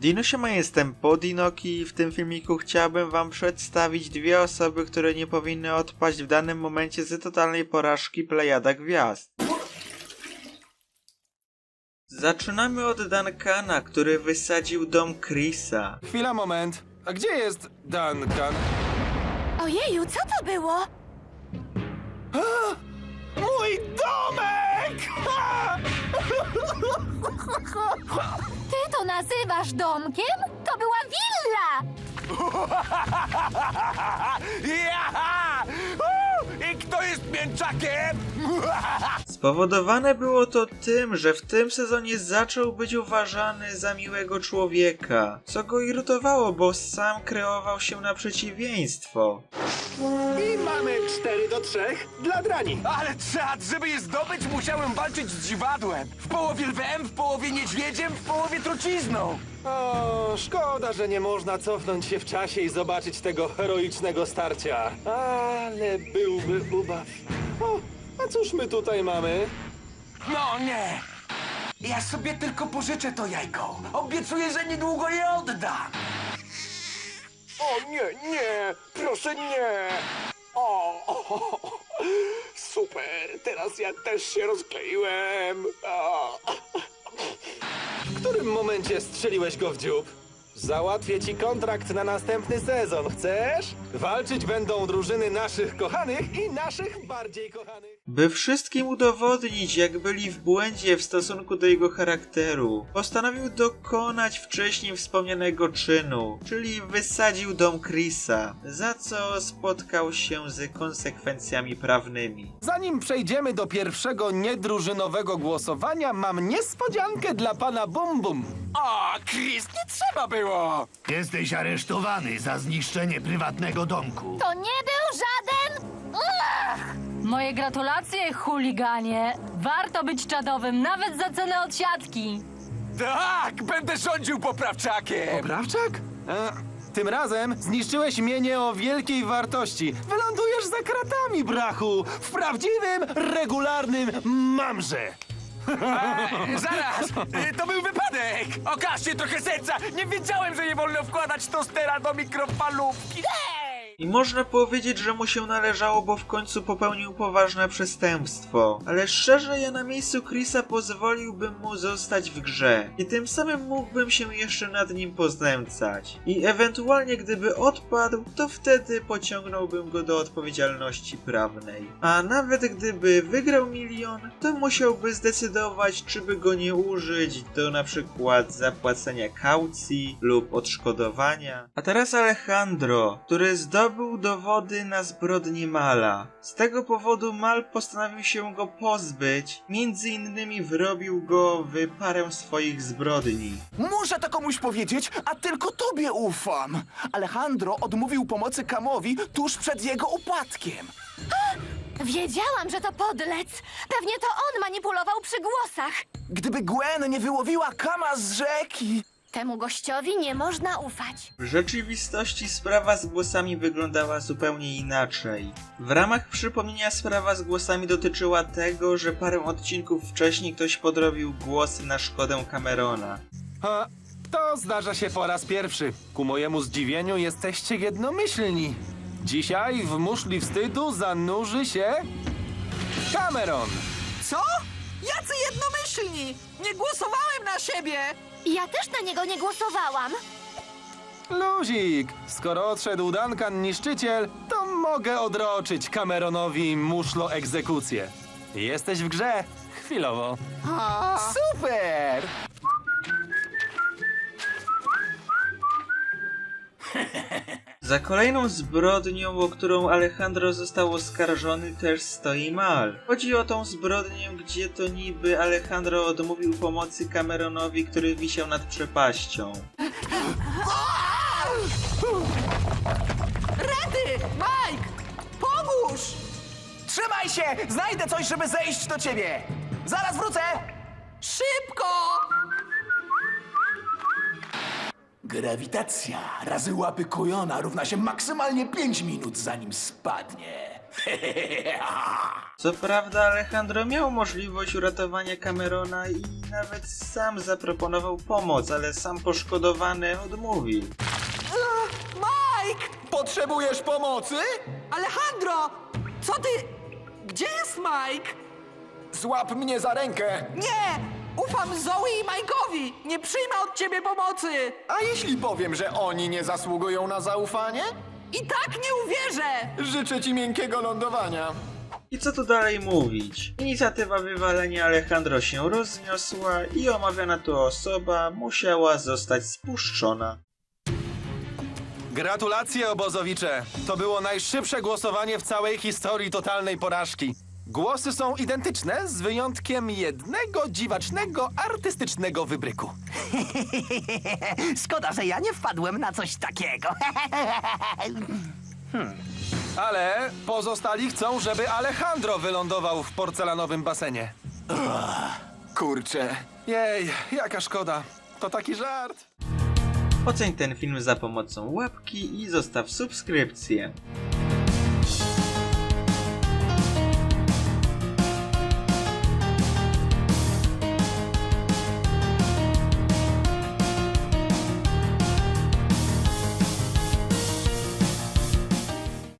Dinusiema jestem Podinoki i w tym filmiku chciałbym wam przedstawić dwie osoby, które nie powinny odpaść w danym momencie z totalnej porażki Plejada Gwiazd. Zaczynamy od Duncana, który wysadził dom Chrisa. Chwila, moment. A gdzie jest Duncan? Ojeju, co to było? Mój domek! To nazywasz domkiem? To była willa! I kto jest mięczakiem? Spowodowane było to tym, że w tym sezonie zaczął być uważany za miłego człowieka, co go irytowało, bo sam kreował się na przeciwieństwo. I mamy 4 do 3 dla Drani. Ale czad, żeby je zdobyć, musiałem walczyć z dziwadłem. W połowie lwem, w połowie niedźwiedziem, w połowie trucizną. O, szkoda, że nie można cofnąć się w czasie i zobaczyć tego heroicznego starcia. Ale byłby ubaw. O, a cóż my tutaj mamy? No nie! Ja sobie tylko pożyczę to jajko. Obiecuję, że niedługo je oddam. O nie, nie, proszę nie. O, super, teraz ja też się rozkleiłem. O. W którym momencie strzeliłeś go w dziób? Załatwię ci kontrakt na następny sezon. Chcesz? Walczyć będą drużyny naszych kochanych i naszych bardziej kochanych. By wszystkim udowodnić, jak byli w błędzie w stosunku do jego charakteru, postanowił dokonać wcześniej wspomnianego czynu, czyli wysadził dom Chrisa, za co spotkał się z konsekwencjami prawnymi. Zanim przejdziemy do pierwszego niedrużynowego głosowania, mam niespodziankę dla pana Bum Bum. O, Chris, nie trzeba było! Jesteś aresztowany za zniszczenie prywatnego domku. To nie był żaden... Ugh! Moje gratulacje, chuliganie. Warto być czadowym, nawet za cenę odsiadki. Tak, będę rządził poprawczakiem. Poprawczak? E, tym razem zniszczyłeś mienie o wielkiej wartości. Wylądujesz za kratami, brachu. W prawdziwym, regularnym mamrze. zaraz! y, To był wypadek! Okażcie trochę serca! Nie wiedziałem, że nie wolno wkładać tostera do mikrofalówki. I można powiedzieć, że mu się należało, bo w końcu popełnił poważne przestępstwo. Ale szczerze, ja na miejscu Chrisa pozwoliłbym mu zostać w grze. I tym samym mógłbym się jeszcze nad nim poznęcać. I ewentualnie gdyby odpadł, to wtedy pociągnąłbym go do odpowiedzialności prawnej. A nawet gdyby wygrał milion, to musiałby zdecydować, czy by go nie użyć do na przykład zapłacenia kaucji lub odszkodowania. A teraz Alejandro, który zdobył dowody na zbrodnię Mala. Z tego powodu Mal postanowił się go pozbyć, między innymi wrobił go w parę swoich zbrodni. Muszę to komuś powiedzieć, a tylko tobie ufam. Alejandro odmówił pomocy Kamowi tuż przed jego upadkiem. Wiedziałam, że to podlec. Pewnie to on manipulował przy głosach. Gdyby Gwen nie wyłowiła Kama z rzeki... Temu gościowi nie można ufać. W rzeczywistości sprawa z głosami wyglądała zupełnie inaczej. W ramach przypomnienia sprawa z głosami dotyczyła tego, że parę odcinków wcześniej ktoś podrobił głosy na szkodę Camerona. A, to zdarza się po raz pierwszy. Ku mojemu zdziwieniu jesteście jednomyślni. Dzisiaj w muszli wstydu zanurzy się Cameron. Co? Jacy jednomyślni! Nie głosowałem na siebie! Ja też na niego nie głosowałam. Luzik, skoro odszedł Duncan niszczyciel, to mogę odroczyć Cameronowi muszlo egzekucję. Jesteś w grze. Chwilowo. Super! Za kolejną zbrodnią, o którą Alejandro został oskarżony, też stoi Mal. Chodzi o tą zbrodnię, gdzie to niby Alejandro odmówił pomocy Cameronowi, który wisiał nad przepaścią. Rety! Mike! Pomóż! Trzymaj się! Znajdę coś, żeby zejść do ciebie! Zaraz wrócę! Szybko! Grawitacja razy łapy Kojona równa się maksymalnie 5 minut zanim spadnie. Co prawda Alejandro miał możliwość uratowania Camerona i nawet sam zaproponował pomoc, ale sam poszkodowany odmówił. Mike! Potrzebujesz pomocy? Alejandro! Co ty... Gdzie jest Mike? Złap mnie za rękę. Nie! Ufam Zoe i Mike'owi! Nie przyjmę od ciebie pomocy! A jeśli powiem, że oni nie zasługują na zaufanie? I tak nie uwierzę! Życzę ci miękkiego lądowania. I co tu dalej mówić? Inicjatywa wywalenia Alejandro się rozniosła i omawiana tu osoba musiała zostać spuszczona. Gratulacje, obozowicze! To było najszybsze głosowanie w całej historii totalnej porażki. Głosy są identyczne, z wyjątkiem jednego dziwacznego, artystycznego wybryku. Szkoda, że ja nie wpadłem na coś takiego. Ale pozostali chcą, żeby Alejandro wylądował w porcelanowym basenie. Kurczę. Jej, jaka szkoda. To taki żart. Oceń ten film za pomocą łapki i zostaw subskrypcję.